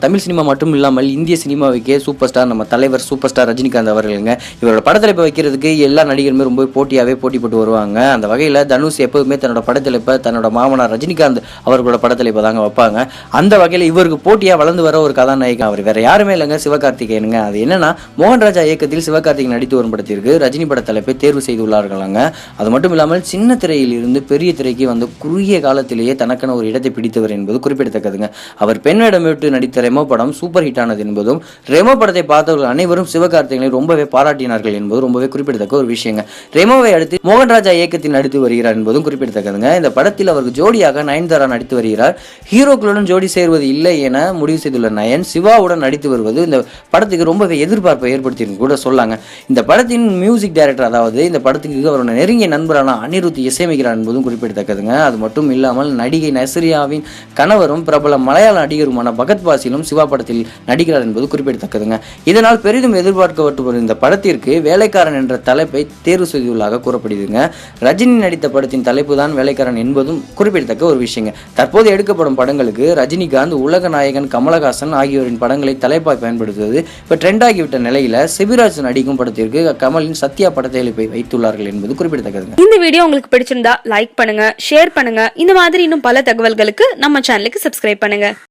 Tamil cinema மட்டும் இல்லாமல் இந்திய சினிமாவுக்கே சூப்பர் ஸ்டார் நம்ம தலைவர் சூப்பர் ஸ்டார் ரஜினிகாந்த் அவர்களுங்க. இவரோட படத்தலைப்பை வைக்கிறதுக்கு எல்லா நடிகருமே ரொம்ப போட்டியாகவே போட்டி போட்டு வருவாங்க. அந்த வகையில் தனுஷ் எப்போதுமே தன்னோட படத்தலைப்பை தன்னோட மாமனார் ரஜினிகாந்த் அவர்களோட படத்தலைப்பை தாங்க வைப்பாங்க. அந்த வகையில் இவருக்கு போட்டியாக வளர்ந்து வர ஒரு கதாநாயகன் அவர். வேற யாருமே இல்லைங்க சிவகார்த்திகேயனுங்க. அது என்னன்னா மோகன்ராஜா இயக்கத்தில் சிவகார்த்திகேயன் நடித்து வரும் படத்திற்கு ரஜினி பட தலைப்பை தேர்வு செய்துள்ளார்களாங்க. அது மட்டும் இல்லாமல் சின்ன திரையில் இருந்து பெரிய திரைக்கு வந்து குறுகிய காலத்திலேயே தனக்கென ஒரு இடத்தை பிடித்தவர் என்பது குறிப்பிடத்தக்கதுங்க. அவர் பெண் வேடமிட்டு நடித்த ரெமோ படம் சூப்பர் ஹிட் ஆனது என்பதும் ரெமோ படத்தை பார்த்தவர்கள் அனைவரும் சிவகார்த்திகளை ரொம்பவே பாராட்டினார்கள் என்பது ரொம்பவே குறிப்பிடத்தக்க ஒரு விஷயங்க. ரெமோவை அடுத்து மோகன்ராஜா இயக்கத்தில் நடித்து வருகிறார் என்பதும் குறிப்பிடத்தக்கதுங்க. இந்த படத்தில் அவருக்கு ஜோடியாக நயன்தாரா நடித்து வருகிறார். ஹீரோக்களுடன் ஜோடி சேர்வது இல்லை என முடிவு செய்துள்ள நயன் சிவாவுடன் நடித்து வருவது இந்த படத்துக்கு ரொம்பவே எதிர்பார்ப்பை ஏற்படுத்தியிருக்கு கூட சொல்லாங்க. இந்த படத்தின் மியூசிக் டைரக்டர் அதாவது இந்த படத்துக்கு அவரோட நெருங்கிய நண்பரான அனிருத் இசையமைக்கிறார் என்பதும் குறிப்பிடத்தக்கதுங்க. அது மட்டும் இல்லாமல் நடிகை நஸ்ரியாவின் கணவரும் பிரபல மலையாள நடிகருமான பகத் பாசிலும் சிவா படத்தில் நடிக்கிறார் என்பது குறிப்பிடத்தக்கதுங்க. இதனால் பெரிதும் எதிர்பார்க்கப்பட்டு வரும் இந்த படத்திற்கு வேலைக்காரன் என்ற தலைப்பை தேர்வு செய்துள்ளதாக கூறப்படுதுங்க. ரஜினி நடித்த படத்தின் தலைப்பு தான் வேலைக்காரன் என்பதும் குறிப்பிடத்தக்க ஒரு விஷயங்க. தற்போது எடுக்கப்படும் படங்களுக்கு ரஜினிகாந்த் உலக நாயகன் கமலஹாசன் ஆகியோரின் படங்களை தலைப்பாய் பயன்படுத்துவது இப்போ ட்ரெண்ட் ஆகிவிட்ட நிலையில சிவிராஜ் நடிக்கும் படத்திற்கு கமலின் சத்யா படத்தை வைத்துள்ளார்கள் என்பது குறிப்பிடத்தக்கதுங்க. இந்த வீடியோ உங்களுக்கு பிடிச்சிருந்தா லைக் பண்ணுங்க ஷேர் பண்ணுங்க. இந்த மாதிரி இன்னும் பல தகவல்களுக்கு நம்ம சேனலுக்கு சப்ஸ்கிரைப் பண்ணுங்க.